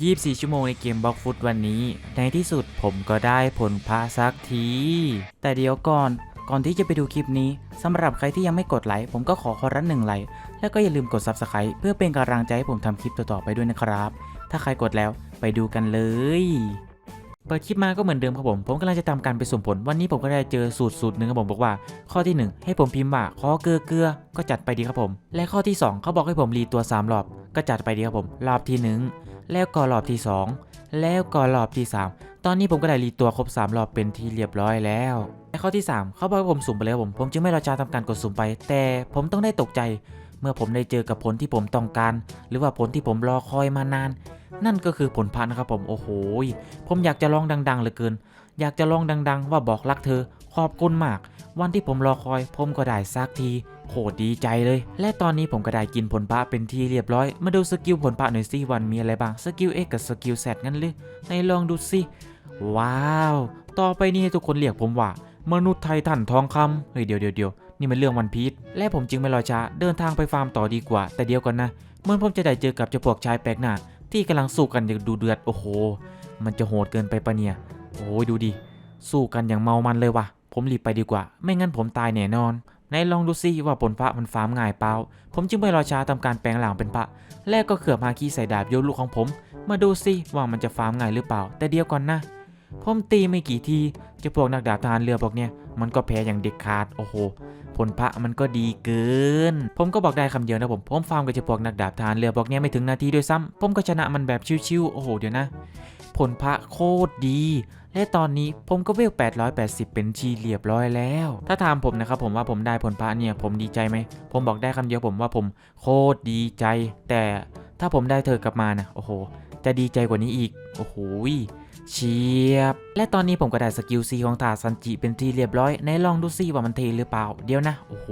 24 ชั่วโมงในเกมบล็อกฟุตวันนี้ ในที่สุดผมก็ได้ผลพระสักที แต่เดี๋ยวก่อน ก่อนที่จะไปดูคลิปนี้สำหรับใครที่ยังไม่กดไลค์ผมก็ขอขอรันหนึ่งไลค์ แล้วก็อย่าลืมกด Subscribe เพื่อเป็นกำลังใจให้ผมทำคลิปต่อๆไปด้วยนะครับ ถ้าใครกดแล้วไปดูกันเลยเปิดคลิปมาก็เหมือนเดิมครับผม ผมกำลังจะทำการไปสุ่มผล วันนี้ผมก็ได้เจอสูตรสูตรหนึ่งครับผมบอกว่า ข้อที่ 1 ให้ผมพิมพ์ว่าขอเกลือเกลือก็จัดไปดีครับผม และข้อที่ 2 เขาบอกให้ผมรีตัว 3 รอบ ก็จัดไปดีครับผม รอบที่ 1 แล้วก็รอบที่ 2 แล้วก็รอบที่ 3 ตอนนี้ผมก็ได้รีตัวครบ 3 รอบเป็นที่เรียบร้อยแล้วและข้อที่ 3 เขาบอกให้ผมสุ่มไปเลยผม ผมจึงไม่รอช้าทำการกดสุ่มไป แต่ผมต้องได้ตกใจ เมื่อผมได้เจอกับผลที่ผมต้องการ หรือว่าผลที่ผมรอคอยมานาน นั่นก็คือผลพันนะครับผม โอ้โห ผมอยากจะร้องดัง ๆ เหลือเกิน อยากจะร้องดัง ๆ ว่าบอกรักเธอ ขอบคุณมาก วันที่ผมรอคอย ผมก็ได้สักทีโหดีใจเลย และตอนนี้ผมก็ได้กินผลพระเป็นที่เรียบร้อย มาดูสกิลผลพระหน่อยสิวันมีอะไรบ้างสกิล X กับสกิล Z งั้นหรือไหนลองดูสิว้าว ต่อไปนี้ให้ทุกคนเรียกผมว่ามนุษย์ไททันทองคำเฮ้ยเดี๋ยวเดี๋ยวเดี๋ยวนี่มันเรื่องวันพีชและผมจึงไม่รอช้าเดินทางไปฟาร์มต่อดีกว่า แต่เดี๋ยวก่อนนะเมื่อผมจะได้เจอกับเจ้าพวกชายแปลกหน้าที่กำลังสู้กันอย่างดูเดือดโอ้โห มันจะโหดเกินไปปะเนี่ยโอ้ยดูดิสู้กันอย่างเมามันเลยวะผมรีบไปดีกว่า ไม่งั้นผมตายแน่นอน ไหนลองดูซิว่าผลพระมันฟาร์มง่ายเปล่า ผมจึงไม่รอช้าทำการแปลงหลังเป็นพระและก็เขือบฮาคีใส่ดาบโยนลูกของผม มาดูซิว่ามันจะฟาร์มง่ายหรือเปล่า แต่เดียวก่อนนะ ผมตีไม่กี่ทีจะพวกนักดาบทหารเรือพวกเนี้ยมันก็แพ้อย่างเด็ดขาด โอ้โห ผลพระมันก็ดีเกิน ผมก็บอกได้คำเดียวนะผม ผมฟาร์มกับจ้าพวกนักดาบทหารเรือพวกเนี้ยไม่ถึงนาทีด้วยซ้ำผมก็ชนะมันแบบชิวๆ โอ้โห เดี๋ยวนะ ผลพระโคตรดี และตอนนี้ผมก็เวล 880 เป็นชีเรียบร้อยแล้ว ถ้าถามผมนะครับผมว่าผมได้ผลพระเนี่ยผมดีใจไหม ผมบอกได้คำเดียวผมว่าผมโคตรดีใจ แต่ถ้าผมได้เธอกลับมานะโอ้โห จะดีใจกว่านี้อีก โอ้โหเชียบ และตอนนี้ผมก็ได้สกิลซีของถาซันจิเป็นที่เรียบร้อยไหนลองดูซิว่ามันเทหรือเปล่า เดี๋ยวนะ โอ้โห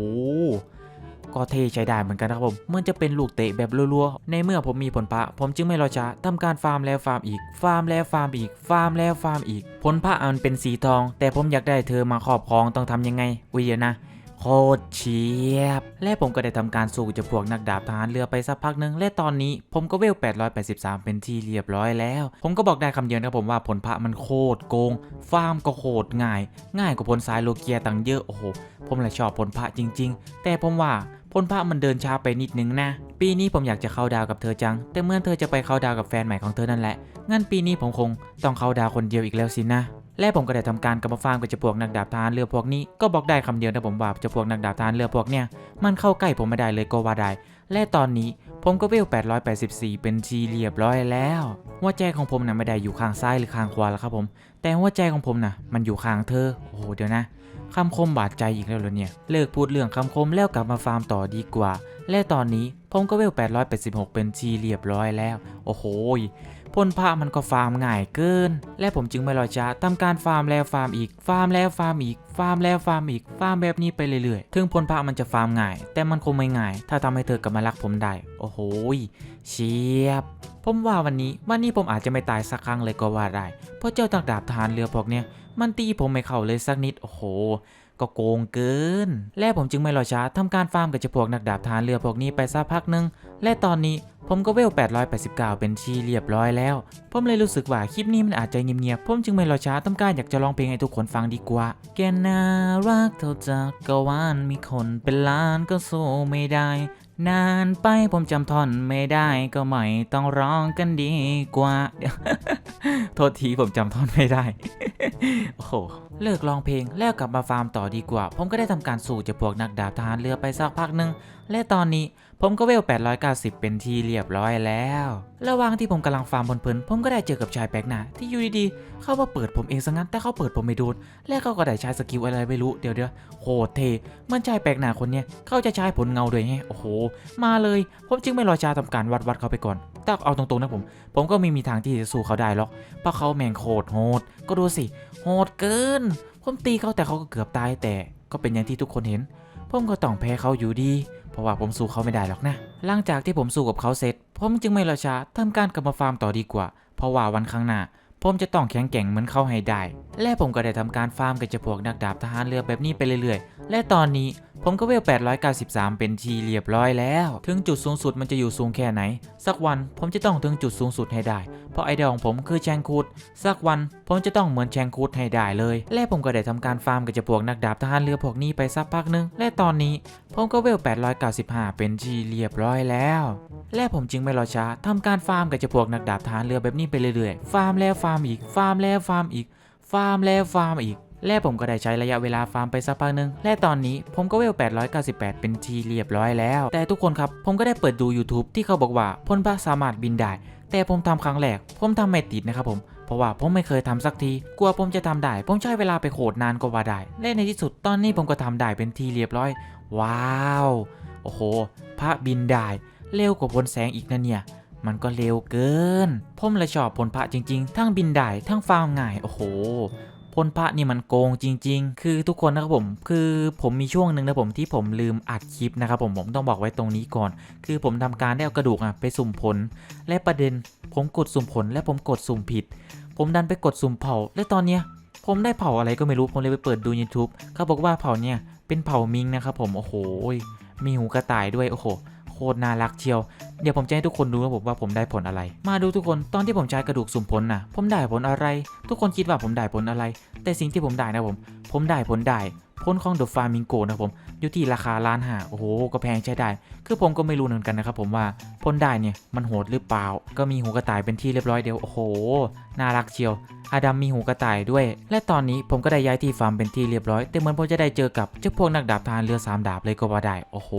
ก็เทใช้ได้เหมือนกันนะครับผมเมื่อนจะเป็นลูกเตะแบบรัวๆในเมื่อผมมีผลพระ ผมจึงไม่รอช้าทำการฟาร์มแล้วฟาร์มอีก ฟาร์มแล้วฟาร์มอีก ฟาร์มแล้วฟาร์มอีก ผลพระอันเป็นสีทอง แต่ผมอยากได้เธอมาครอบครองต้องทำยังไงอุ้ยเดียนะโคตรเชียบ และผมก็ได้ทำการสู้กับพวกนักดาบทหารเรือไปสักพักหนึ่งและตอนนี้ผมก็เวล 883 เป็นที่เรียบร้อยแล้ว ผมก็บอกได้คำเดียวนะครับผมว่าผลพระมันโคตรโกง ฟาร์มก็โคตรง่าย ง่ายกว่าผลสายโลเกียตังเยอะ โอ้โห ผมเลยชอบผลพระจริง ๆ แต่ผมว่า ผลพระมันเดินช้าไปนิดนึงนะ ปีนี้ผมอยากจะเข้าดาวกับเธอจัง แต่เมื่อเธอจะไปเข้าดาวกับแฟนใหม่ของเธอนั่นแหละ งั้นปีนี้ผมคงต้องเข้าดาวคนเดียวอีกแล้วสินะ และผมก็ได้ทำการกับมาฟาร์มกับเจ้าพวกนักดาบทารเรือพวกนี้ ก็บอกได้คำเดียวนะผมว่าเจ้าพวกนักดาบทารเรือพวกเนี้ยมันเข้าใกล้ผมไม่ได้เลยก็ว่าได้ และตอนนี้ผมก็เวล 884 เป็นทีเรียบร้อยแล้ว หัวใจของผมนะ่ะไม่ได้อยู่ข้างซ้ายหรือข้างขวาแล้วครับผม แต่หัวใจของผมนะ่ะมันอยู่ข้างเธอ โอ้โหเดี๋ยวนะ คำคมบาดใจอีกแล้วเหรอเนี่ย เลิกพูดเรื่องคำคมแล้วกลับมาฟาร์มต่อดีกว่า และตอนนี้ผมก็เวล 886 เป็นทีเรียบร้อยแล้ว โอ้โหยพลพระมันก็ฟาร์มง่ายเกิน และผมจึงไม่รอช้าทำการฟาร์มแล้วฟาร์มอีก ฟาร์มแล้วฟาร์มอีก ฟาร์มแล้วฟาร์มอีก ฟาร์มแบบนี้ไปเรื่อยๆ ถึงพลพระมันจะฟาร์มง่าย แต่มันคงไม่ง่าย ถ้าทำให้เธอกลับมารักผมได้ โอ้โห เชียบ ผมว่าวันนี้ วันนี้ผมอาจจะไม่ตายสักครั้งเลยก็ว่าได้ เพราะเจ้าตักดาบทหารเรือพวกเนี้ย มันตีผมไม่เข้าเลยสักนิด โอ้โห ก็โกงเกิน และผมจึงไม่รอช้าทำการฟาร์มกับเจ้าพวกนักดาบทารเรือพวกนี้ไปสักพักหนึ่งและตอนนี้ผมก็เวล 889 เป็นที่เรียบร้อยแล้ว ผมเลยรู้สึกว่าคลิปนี้มันอาจจะเงียบๆ ผมจึงไม่รอช้าทำการอยากจะร้องเพลงให้ทุกคนฟังดีกว่า แกน่ารักเท่าจักรวาลมีคนเป็นล้านก็สู้ไม่ได้ นานไปผมจำท่อนไม่ได้ก็ไม่ต้องร้องกันดีกว่า โทษทีผมจำท่อนไม่ได้ โอ้โห เลิกร้องเพลงแล้วกลับมาฟาร์มต่อดีกว่า ผมก็ได้ทำการสู่จะพวกนักดาบทหารเรือไปสักพักหนึ่งและตอนนี้ ผมก็เวล 890 เป็นที่เรียบร้อยแล้ว ระหว่างที่ผมกำลังฟาร์มเพลินๆผมก็ได้เจอกับชายแปลกหน้าที่อยู่ดีๆ เข้ามาเปิดผมเองซะงั้น แต่เขาเปิดผมไม่โดน และเขาก็ได้ใช้สกิลอะไรไม่รู้ เดี๋ยวเดี๋ยวโหดเท มันชายแปลกหน้าคนเนี้ยเขาจะใช้ผลเงาด้วยแฮะโอ้โห มาเลย ผมจึงไม่รอช้าทำการวัดวัดเขาไปก่อน แต่เอาตรงๆนะผม ผมก็ไม่มีทางที่จะสู้เขาได้หรอก เพราะเขาแมงโคตรโหด ก็ดูสิ โหดเกิน ผมตีเขาแต่เขาก็เกือบตายแต่ ก็เป็นอย่างที่ทุกคนเห็น ผมก็ต้องแพ้เขาอยู่ดี เพราะว่าผมสู้เขาไม่ได้หรอกนะ หลังจากที่ผมสู้กับเขาเสร็จ ผมจึงไม่รอช้าทำการกลับมาฟาร์มต่อดีกว่า เพราะว่าวันข้างหน้า ผมจะต้องแข็งแกร่งเหมือนเขาให้ได้ และผมก็ได้ทำการฟาร์มกับเจ้าพวกนักดาบทหารเรือแบบนี้ไปเรื่อยๆ และตอนนี้ผมก็เวล 893 เป็นทีเรียบร้อยแล้ว ถึงจุดสูงสุดมันจะอยู่สูงแค่ไหน สักวันผมจะต้องถึงจุดสูงสุดให้ได้ เพราะไอเดียของผมคือแชงคูดสักวันผมจะต้องเหมือนแชงคูดให้ได้เลย และผมก็ได้ทำการฟาร์มกับเจ้าพวกนักดาบทหารเรือพวกนี้ไปสักพักหนึงและตอนนี้ผมก็เวล 895 เป็นทีเรียบร้อยแล้ว และผมจึงไม่รอช้าทำการฟาร์มกับเจ้าพวกนักดาบทหารเรือแบบนี้ไปเรื่อยๆ ฟาร์มแล้วฟาร์มอีก ฟาร์มแล้วฟาร์มอีก ฟาร์มแล้วฟาร์มอีก และผมก็ได้ใช้ระยะเวลาฟาร์มไปสักพักหนึ่งและตอนนี้ผมก็เวล 898 เป็นทีเรียบร้อยแล้ว แต่ทุกคนครับผมก็ได้เปิดดู YouTube ที่เขาบอกว่าพลพระสามารถบินได้ แต่ผมทำครั้งแรก ผมทำไม่ติดนะครับผมเพราะว่าผมไม่เคยทำสักที กลัวผมจะทำได้ ผมใช้เวลาไปโขดนานกว่าได้ และในที่สุดตอนนี้ผมก็ทำได้เป็นทีเรียบร้อย ว้าว โอ้โห พระบินได้ เร็วกว่าพลแสงอีกนะเนี่ย มันก็เร็วเกินผมลยชอบพลพระจริง ๆ ทั้งบินได้ทั้งฟาร์มง่ายโอ้โหพลพระนี่มันโกงจริง ๆ คือทุกคนนะครับผมคือผมมีช่วงหนึ่งนะผมที่ผมลืมอัดคลิปนะครับผมผมต้องบอกไว้ตรงนี้ก่อน คือผมทำการได้เอากระดูกอะไปสุ่มผล และประเด็นผมกดสุ่มผลและผมกดสุ่มผิด ผมดันไปกดสุ่มเผา และตอนเนี้ยผมได้เผาอะไรก็ไม่รู้ผมเลยไปเปิดดู YouTube เขาบอกว่าเผาเนี่ยเป็นเผามิงนะครับผมโอ้โหมีหูกระต่ายด้วยโอ้โห คตรน่ารักเชียว เดี๋ยวผมจะให้ทุกคนดูนะผมว่าผมได้ผลอะไร มาดูทุกคนตอนที่ผมใช้กระดูกสุ่มผลน่ะผมได้ผลอะไร ทุกคนคิดว่าผมได้ผลอะไร แต่สิ่งที่ผมได้นะผม ผมได้ผลได้ผลของ The Flamingo นะผมอยู่ที่ราคาล้านห้าโอ้โหก็แพงใช้ได้ คือผมก็ไม่รู้เหมือนกันนะครับผมว่าผลได้เนี่ยมันโหดหรือเปล่า ก็มีหูกระต่ายเป็นที่เรียบร้อยเดียวโอ้โหน่ารักเชียวอาดัมมีหูกระต่ายด้วย และตอนนี้ผมก็ได้ย้ายที่ฟาร์มเป็นที่เรียบร้อย แต่เหมือนผมจะได้เจอกับเจ้าพวกนักดาบทารเรือสามดาบเลยก็ว่าได้ โอ้โห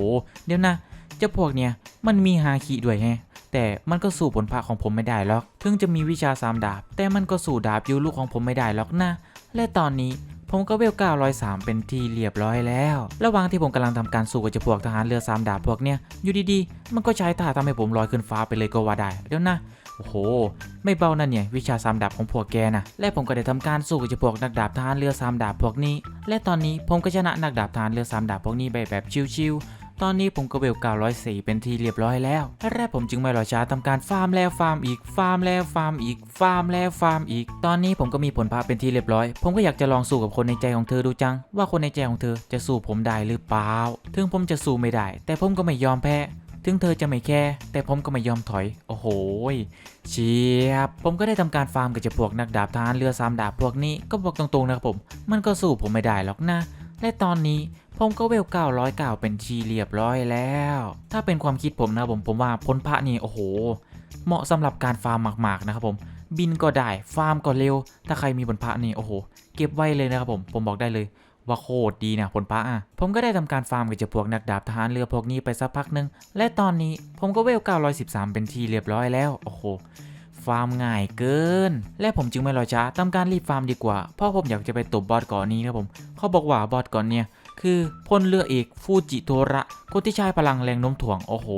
เดี๋ยวนะ เจ้าพวกเนี่ยมันมีฮาคิด้วยแฮะแต่มันก็สู้ผลพระของผมไม่ได้หรอก ถึงจะมีวิชาสามดาบ แต่มันก็สู้ดาบยูลูกของผมไม่ได้หรอกนะ และตอนนี้ผมก็เวล 903 เป็นที่เรียบร้อยแล้ว ระหว่างที่ผมกำลังทำการสู้กับเจ้าพวกทหารเรือสามดาบพวกเนี้ย อยู่ดีๆ มันก็ใช้ท่าทำให้ผมลอยขึ้นฟ้าไปเลยก็ว่าได้ เดี๋ยวนะ โอ้โห ไม่เบานั่นเนี่ย วิชาสามดาบของพวกแกนะ และผมก็ได้ทำการสู้กับเจ้าพวกนักดาบทหารเรือสามดาบพวกนี้ และตอนนี้ผมก็ชนะนักดาบทหารเรือสามดาบพวกนี้ไปแบบชิวๆ ตอนนี้ผมก็เวล904เป็นที่เรียบร้อยแล้วแรกผมจึงไม่รอช้าทำการฟาร์มแล้วฟาร์มอีกฟาร์มแล้วฟาร์มอีกฟาร์มแล้วฟาร์มอีก ตอนนี้ผมก็มีผลพระเป็นที่เรียบร้อย ผมก็อยากจะลองสู้กับคนในใจของเธอดูจัง ว่าคนในใจของเธอจะสู้ผมได้หรือเปล่า ถึงผมจะสู้ไม่ได้ แต่ผมก็ไม่ยอมแพ้ถึงเธอจะไม่แคร์แต่ผมก็ไม่ยอมถอย โอ้โหเชียบ ผมก็ได้ทำการฟาร์มกับเจ้าพวกนักดาบทหารเรือสามดาบพวกนี้ก็บอกตรงๆนะครับผม มันก็สู้ผมไม่ได้หรอกนะ และตอนนี้ ผมก็เวล909เป็นทีเรียบร้อยแล้ว ถ้าเป็นความคิดผมนะผมผมว่าพ้นพระนี่โอ้โห เหมาะสำหรับการฟาร์มหมากๆนะครับผมบินก็ได้ฟาร์มก็เร็ว ถ้าใครมีผลพระนี่โอ้โห เก็บไว้เลยนะครับผมผมบอกได้เลยว่าโคตรดีนะผลพระอะผมก็ได้ทำการฟาร์มกับเจ้าพวกนักดาบทหารเรือพวกนี้ไปสักพักหนึ่งและตอนนี้ผมก็เวล 913 เป็นทีเรียบร้อยแล้ว โอ้โห ฟาร์มง่ายเกิน และผมจึงไม่รอช้าทำการรีบฟาร์มดีกว่า เพราะผมอยากจะไปตบบอสก่อนนี้นะผมเขาบอกว่าบอสก่อนเนี่ย คือพลเรือเอกฟูจิโทระคนที่ใช้พลังแรงโน้มถ่วง โอ้โห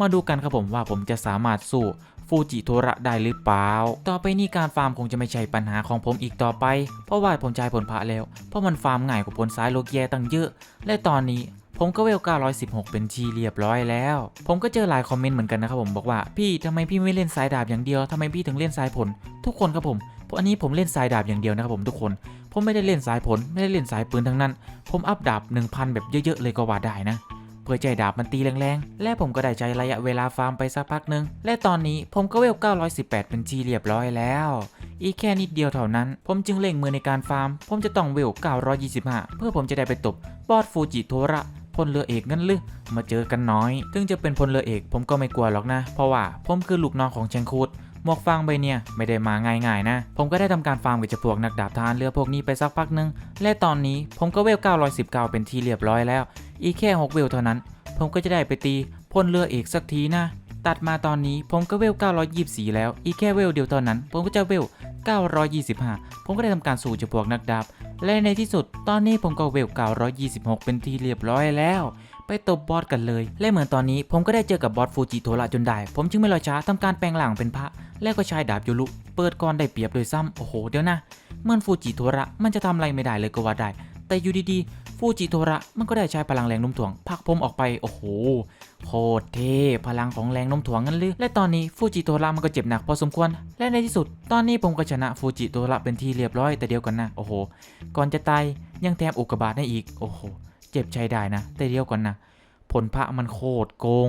มาดูกันครับผมว่าผมจะสามารถสู้ฟูจิโทระได้หรือเปล่า ต่อไปนี้การฟาร์มคงจะไม่ใช่ปัญหาของผมอีกต่อไป เพราะว่าผมใช้ผลพระแล้ว เพราะมันฟาร์มง่ายกว่าผลซ้ายโลเกียตั้งเยอะ และตอนนี้ผมก็เวล 916 เป็นทีเรียบร้อยแล้ว ผมก็เจอหลายคอมเมนต์เหมือนกันนะครับผมบอกว่าพี่ทำไมพี่ไม่เล่นสายดาบอย่างเดียวทำไมพี่ถึงเล่นสายผล ทุกคนครับผมเพราะอันนี้ผมเล่นสายดาบอย่างเดียวนะครับผมทุกคน ผมไม่ได้เล่นสายผลไม่ได้เล่นสายปืนทั้งนั้น ผมอัพดาบ 1,000 แบบเยอะๆเลยก็ว่าได้นะ เพื่อใจดาบมันตีแรงๆ และผมก็ได้ใช้ระยะเวลาฟาร์มไปสักพักหนึ่งและตอนนี้ผมก็เวล 918 เป็นทีเรียบร้อยแล้ว อีกแค่นิดเดียวเท่านั้น ผมจึงเร่งมือในการฟาร์ม ผมจะต้องเวล 925 เพื่อผมจะได้ไปตบบอสฟูจิโทระพลเรือเอกนั่นหรือมาเจอกันน้อย ถึงจะเป็นพลเรือเอกผมก็ไม่กลัวหรอกนะ เพราะว่าผมคือลูกน้องของเชงคูด หมวกฟางใบเนี่ยไม่ได้มาง่ายๆนะ ผมก็ได้ทำการฟาร์มกับเจ้าพวกนักดาบทหารเรือพวกนี้ไปสักพักหนึ่งและตอนนี้ผมก็เวล 919 เป็นที่เรียบร้อยแล้ว อีกแค่ 6 เวลเท่านั้น ผมก็จะได้ไปตีพลเรือเอกสักทีนะ ตัดมาตอนนี้ผมก็เวล 924 แล้ว อีกแค่เวลเดียวเท่านั้น ผมก็จะเวล 925 ผมก็ได้ทำการสู่เจ้าพวกนักดาบ และในที่สุดตอนนี้ผมก็เวล 926 เป็นที่เรียบร้อยแล้ว ไปตบบอสกันเลย และเหมือนตอนนี้ผมก็ได้เจอกับบอสฟูจิโทระจนได้ ผมจึงไม่รอช้าทำการแปลงหลังเป็นพระ แล้วก็ใช้ดาบยูรุเปิดก่อนได้เปรียบโดยซ้ำโอ้โหเดี๋ยวนะเมื่อฟูจิโทระมันจะทำอะไรไม่ได้เลยก็ว่าได้ แต่อยู่ดีๆฟูจิโทระมันก็ได้ใช้พลังแรงโน้มถ่วงผลักผมออกไปโอ้โหโคตรเท่พลังของแรงโน้มถ่วงงั้นหรือและตอนนี้ฟูจิโตระมันก็เจ็บหนักพอสมควร และในที่สุด ตอนนี้ผมก็ชนะฟูจิโตระเป็นที่เรียบร้อยแต่เดียวกันนะโอ้โหก่อนจะตายยังแถมอุกกาบาตให้อีกโอ้โห เจ็บใจได้นะ แต่เดียวกันนะ ผลพระมันโคตรโกง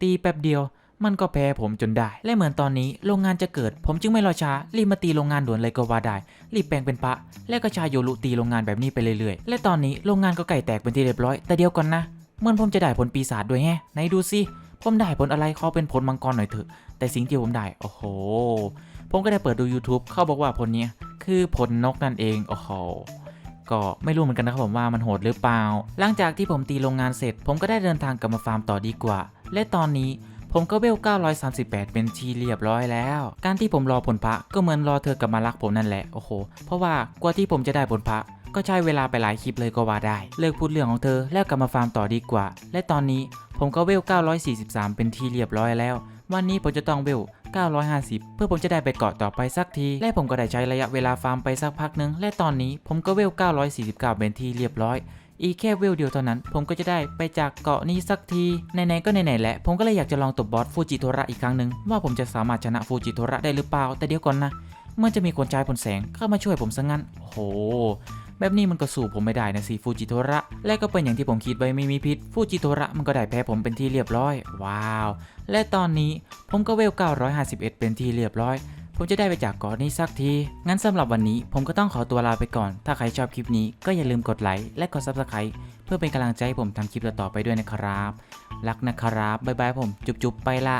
ตีแป๊บเดียว มันก็แพ้ผมจนได้ และเหมือนตอนนี้โรงงานจะเกิด ผมจึงไม่รอช้า รีบมาตีโรงงานด่วนเลยก็ว่าได้ รีบแปลงเป็นพระ และก็ชายโยรุตีโรงงานแบบนี้ไปเรื่อยๆ และตอนนี้โรงงานก็ไก่แตกเป็นที่เรียบร้อย แต่เดียวก่อนนะเหมือนผมจะได้ผลปีศาจด้วยแฮะไหนดูสิผมได้ผลอะไรขอเป็นผลมังกรหน่อยเถอะ แต่สิ่งที่ผมได้ โอ้โห ผมก็ได้เปิดดู YouTube เขาบอกว่าผลนี้คือผลนกนั่นเอง โอ้โห ก็ไม่รู้เหมือนกันนะครับผมว่ามันโหดหรือเปล่า หลังจากที่ผมตีโรงงานเสร็จ ผมก็ได้เดินทางกลับมาฟาร์มต่อดีกว่า และตอนนี้ผมก็เวล 938 เป็นทีเรียบร้อยแล้ว การที่ผมรอผลพระก็เหมือนรอเธอกลับมารักผมนั่นแหละ โอ้โห เพราะว่ากว่าที่ผมจะได้ผลพระก็ใช้เวลาไปหลายคลิปเลยก็ว่าได้ เลิกพูดเรื่องของเธอแล้วกลับมาฟาร์มต่อดีกว่า และตอนนี้ผมก็เวล 943 เป็นทีเรียบร้อยแล้ว วันนี้ผมจะต้องเวล 950 เพื่อผมจะได้ไปเกาะต่อไปสักที และผมก็ได้ใช้ระยะเวลาฟาร์มไปสักพักนึง และตอนนี้ผมก็เวล 949 เป็นที่เรียบร้อย อีแค่เวลเดียวเท่านั้น ผมก็จะได้ไปจากเกาะนี้สักทีไหนๆก็ไหนๆแหละ ผมก็เลยอยากจะลองตบบอสฟูจิโทระอีกครั้งหนึ่งว่าผมจะสามารถชนะฟูจิโทระได้หรือเปล่า แต่เดี๋ยวก่อนนะเมื่อจะมีคนใช้ผลแสงเข้ามาช่วยผมซะงั้น โอ้โห แบบนี้มันก็สู้ผมไม่ได้นะสิฟูจิโทระและก็เป็นอย่างที่ผมคิดไว้ไม่มีพิษ ฟูจิโทระมันก็ได้แพ้ผมเป็นที่เรียบร้อย ว้าว และตอนนี้ผมก็เวล 951 เป็นที่เรียบร้อย ผมจะได้ไปจากเกาะนี้สักที งั้นสำหรับวันนี้ผมก็ต้องขอตัวลาไปก่อน ถ้าใครชอบคลิปนี้ก็อย่าลืมกดไลค์และกด Subscribe เพื่อเป็นกำลังใจให้ผมทำคลิปต่อๆไปด้วยนะครับ รักนะครับบ๊ายบายผมจุ๊บๆไปละ